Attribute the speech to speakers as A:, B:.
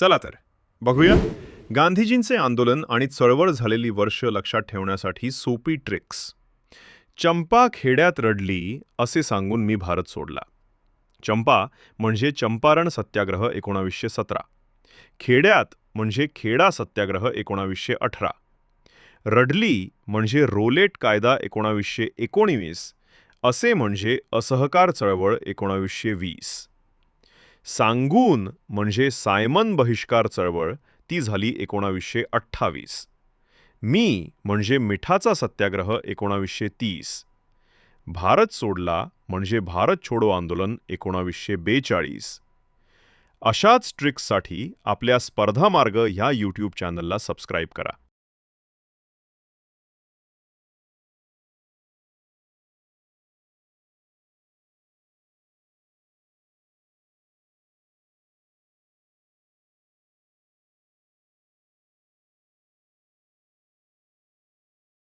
A: चला तर. बघूया. गांधीजींचे आंदोलन आणि चळवळ झालेली वर्ष लक्षात ठेवण्यासाठी सोपी ट्रिक्स. चंपा खेड्यात रडली असे सांगून मी भारत सोडला. चंपा म्हणजे चंपारण सत्याग्रह एकोणावीसशे सतरा. खेड्यात म्हणजे खेडा सत्याग्रह एकोणावीसशे अठरा. रडली म्हणजे रोलेट कायदा एकोणावीसशे एकोणीस. असे म्हणजे असहकार चळवळ एकोणावीसशे वीस. सांगून म्हणजे सायमन बहिष्कार चळवळ ती झाली एकोणावीसशे अठ्ठावीस. मी म्हणजे मिठाचा सत्याग्रह एकोणावीसशे तीस. भारत सोडला म्हणजे भारत छोडो आंदोलन एकोणावीसशे बेचाळीस. अशाच ट्रिक्ससाठी आपल्या स्पर्धा मार्ग ह्या यूट्यूब चॅनलला सबस्क्राईब करा.